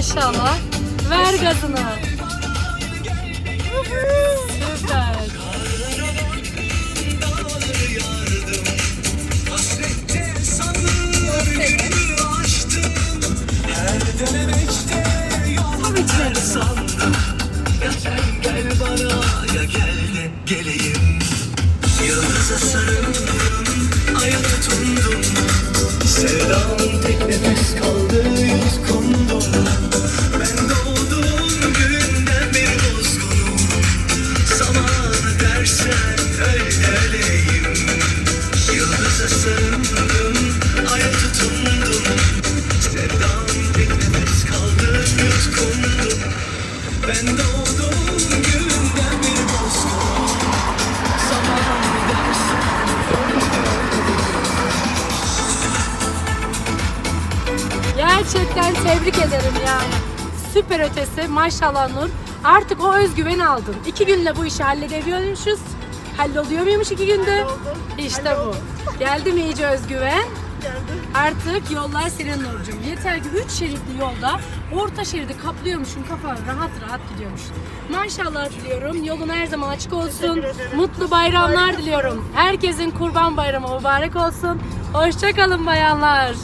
Maşallah. Ver gazını. Süper. Tam içine Gel bana ya gel de geleyim Yıldıza sarıldım Aya tutundum Sevdam tek nefes kaldı Gerçekten tebrik ederim yani. Süper ötesi maşallah Nur. Artık o özgüveni aldın. İki günle bu işi halledebiliyormuşuz. Halloluyor muymuş iki günde? İşte bu. Geldi mi iyice özgüven? Artık yollar senin Nurcuğum. Yeter ki 3 şeritli yolda orta şeridi kaplıyormuşsun kafan rahat rahat gidiyormuşsun. Maşallah diliyorum. Yolun her zaman açık olsun. Mutlu bayramlar diliyorum. Herkesin kurban bayramı mübarek olsun. Hoşçakalın bayanlar.